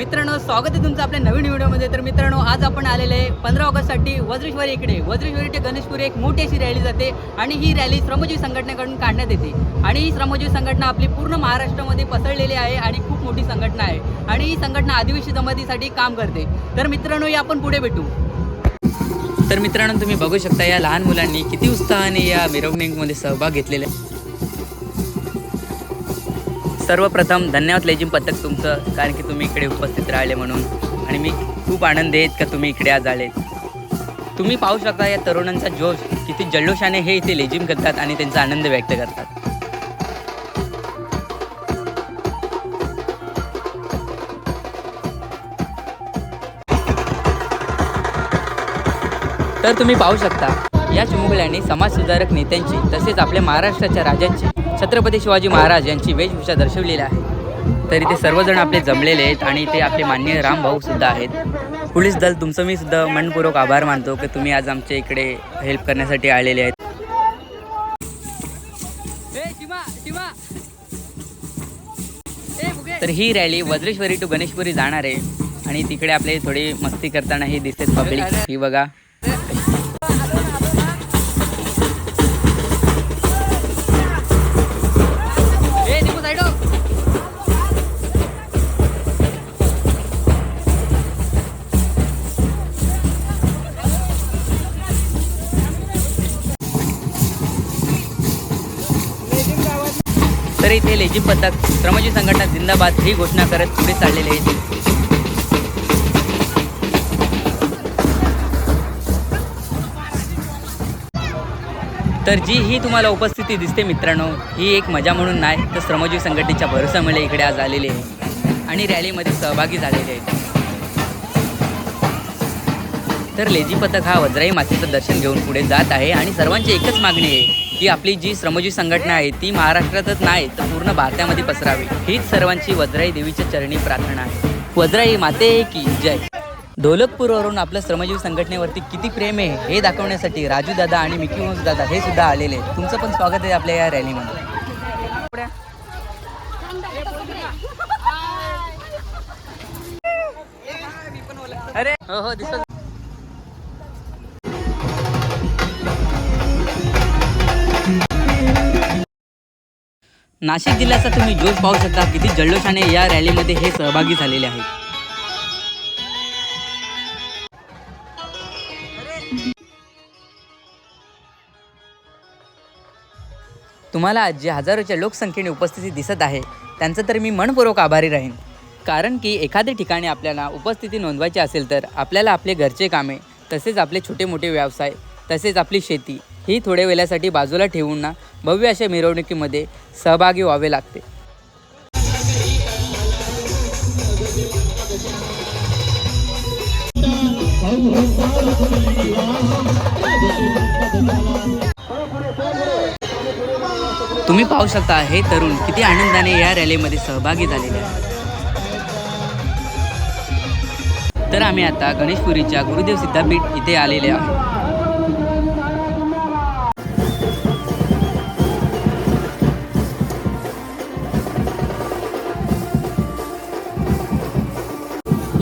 मित्रांनो स्वागत आहे तुमचं आपल्या नवीन व्हिडिओमध्ये. तर मित्रांनो आज आपण आलेले आहे पंधरा ऑगस्टसाठी वज्रेश्वरी इकडे. वज्रेश्वरी ते गणेशपुरी एक मोठी अशी रॅली जाते आणि ही रॅली श्रमजीवी संघटनेकडून काढण्यात येते. आणि ही श्रमजीवी संघटना आपली पूर्ण महाराष्ट्रामध्ये पसरलेली आहे आणि खूप मोठी संघटना आहे. आणि ही संघटना आदिवासी जमातीसाठी काम करते. तर मित्रांनो या आपण पुढे भेटू. तर मित्रांनो तुम्ही बघू शकता या लहान मुलांनी किती उत्साहाने या मिरवणुकीमध्ये सहभाग घेतलेला आहे. सर्वप्रथम धन्यवाद लेजिम पथक तुमचं कारण की तुम्ही इकडे उपस्थित राहिले म्हणून. आणि मी खूप आनंद आहेत का तुम्ही इकडे आज आले तुम्ही पाहू शकता या तरुणांचा जोश किती जल्लोषाने हे इथे लेजिम करतात आणि त्यांचा आनंद व्यक्त करतात. तर तुम्ही पाहू शकता या चिमुकल्यांनी समाजसुधारक नेत्यांची तसेच आपल्या महाराष्ट्राच्या राजांची छत्रपती शिवाजी महाराज यांची वेशभूषा दर्शवलेली आहे. तर इथे सर्वजण आपले जमलेले आहेत आणि इथे आपले माननीय रामभाऊ सुद्धा आहेत. पोलीस दल तुमचं मी सुद्धा मनपूर्वक आभार मानतो की तुम्ही आज आमच्या इकडे हेल्प करण्यासाठी आलेले आहेत. तर ही रॅली वज्रेश्वरी टू गणेशपुरी जाणार आहे. आणि तिकडे आपले थोडी मस्ती करताना ही दिसते पब्लिक ही बघा. तर इथे लेझिम पथक श्रमजीवी संघटना जिंदाबाद ही घोषणा करत पुढे चाललेले आहे. तर जी ही तुम्हाला उपस्थिती दिसते मित्रांनो ही एक मजा म्हणून नाही तर श्रमजीवी संघटनेच्या भरोसामुळे इकडे आज आलेले आहे आणि रॅलीमध्ये सहभागी झालेले आहेत. तर लेझी पथक हा वज्राई मातेचं दर्शन घेऊन पुढे जात आहे आणि सर्वांची एकच मागणी आहे की आपली जी श्रमजीवी संघटना आहे ती महाराष्ट्रातच नाही तर पूर्ण भारतामध्ये पसरावी. हीच सर्वांची वज्राई देवीच्या चरणी प्रार्थना आहे. वज्राई माते की जय. ढोलकपूरवरून आपल्या श्रमजीवी संघटनेवरती किती प्रेम आहे हे दाखवण्यासाठी राजू दादा आणि मिकी मोस दादा हे सुद्धा आलेले आहेत. तुमचं पण स्वागत आहे आपल्या या रॅलीमध्ये. अरे हो हो दिसत नाशिक जिल्ह्याचा तुम्ही जोश पाहू शकता किती जल्लोषाने या रॅलीमध्ये हे सहभागी झालेले आहेत. तुम्हाला आज जे हजारोच्या लोकसंख्येने उपस्थिती दिसत आहे त्यांचं तर मी मनपूर्वक आभारी राहीन. कारण की एखाद्या ठिकाणी आपल्याला उपस्थिती नोंदवायची असेल तर आपल्याला आपले घरचे कामे तसेच आपले छोटे मोठे व्यवसाय तसेच आपली शेती ही थोड्या वेळासाठी बाजूला ठेवून ना भव्य अशा मिरवणुकीमध्ये सहभागी व्हावे लागते. तुम्ही पाहू शकता हे तरुण किती आनंदाने या रॅलीमध्ये सहभागी झालेले आहेत. तर आम्ही आता गणेशपुरीच्या गुरुदेव सिद्धापीठ इथे आलेले आहोत.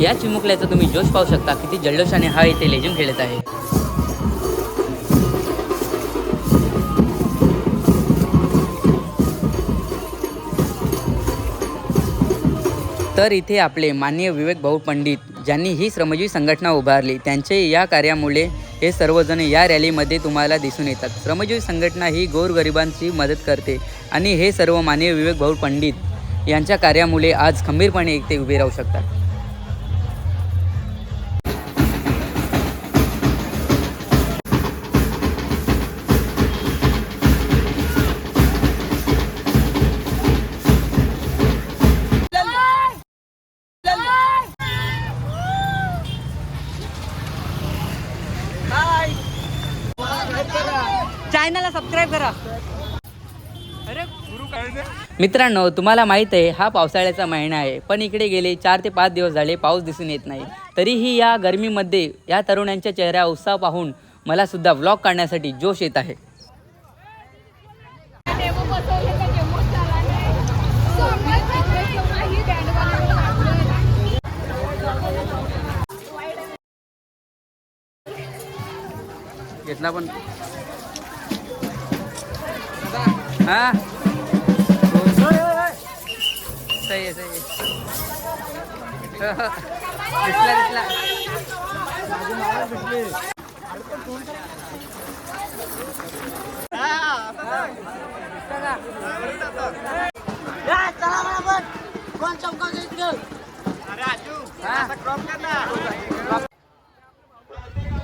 या चिमुकल्याचा तुम्ही जोश पाहू शकता किती जल्लोषाने हा इथे लेझिम खेळत आहे. तर इथे आपले माननीय विवेक भाऊ पंडित ज्यांनी ही श्रमजीवी संघटना उभारली त्यांचे या कार्यामुळे हे सर्वजण या रॅलीमध्ये तुम्हाला दिसून येतात. श्रमजीवी संघटना ही गोरगरिबांची मदत करते आणि हे सर्व माननीय विवेक भाऊ पंडित यांच्या कार्यामुळे आज खंबीरपणे इथे उभे राहू शकतात. चॅनलला सबस्क्राईब करा. मित्रांनो तुम्हाला माहीत आहे हा पावसाळ्याचा महिना आहे. पण इकडे गेले चार ते पाच दिवस झाले पाऊस दिसून येत नाही. तरीही या गर्मीमध्ये या तरुणांच्या चेहऱ्या उत्साह पाहून मला सुद्धा व्लॉग काढण्यासाठी जोश येत आहे. घेतला पण. तर डेमो झाला नाही. स्वामी तिकडे जेव्हा ही बँड वाजवलं. घेतला पण हा सही आहे सही आहे दिसला दिसला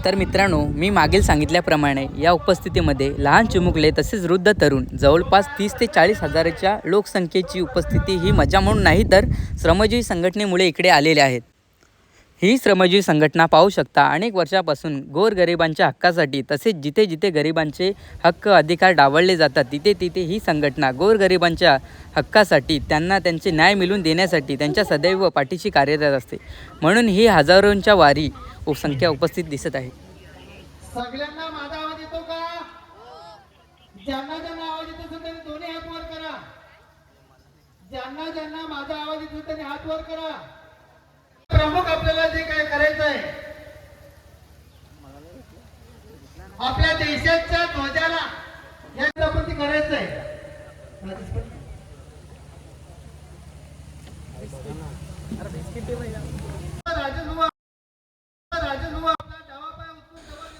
तर मित्रांनो मी मागील सांगितल्याप्रमाणे या उपस्थितीमध्ये लहान चिमुकले तसेच वृद्ध तरुण जवळपास तीस ते चाळीस हजाराच्या लोकसंख्येची उपस्थिती ही मजा म्हणून नाही तर श्रमजीवी संघटनेमुळे इकडे आलेले आहेत. ही श्रमजीवी संघटना पाहू शकता. अनेक वर्षापासून गोरगरिबांच्या हक्कासाठी तसेच जिथे जिथे गरिबांचे हक्क अधिकार डावळले जातात तिथे तिथे ही संघटना गोरगरिबांच्या हक्कासाठी त्यांना त्यांचे न्याय मिळवून देण्यासाठी त्यांच्या सदैव पाठीशी कार्यरत असते. म्हणून ही हजारोंच्या वारी संख्या उपस्थित दिसत आहे. सगळ्यांना माझा आवाज येतो का? ज्यांना ज्यांना आवाज येतो असेल त्यांनी दोन्ही हात वर करा. ज्यांना ज्यांना माझा आवाज येतो त्यांनी हात वर करा. प्रमुख आपल्याला जे काय करायचं आहे आपल्या देशाच्या ध्वजाला याचं आपण ते करायचं आहे.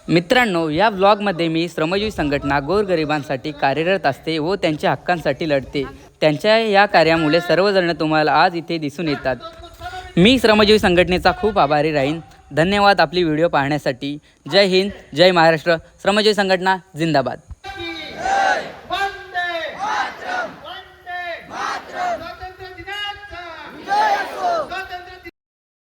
मित्रांनो या व्लॉगमध्ये मी श्रमजीवी संघटना गोरगरिबांसाठी कार्यरत असते व त्यांच्या हक्कांसाठी लढते. त्यांच्या या कार्यामुळे सर्वजण तुम्हाला आज इथे दिसून येतात. मी श्रमजीवी संघटनेचा खूप आभारी राहीन. धन्यवाद आपली व्हिडिओ पाहण्यासाठी. जय हिंद जय महाराष्ट्र. श्रमजीवी संघटना जिंदाबाद.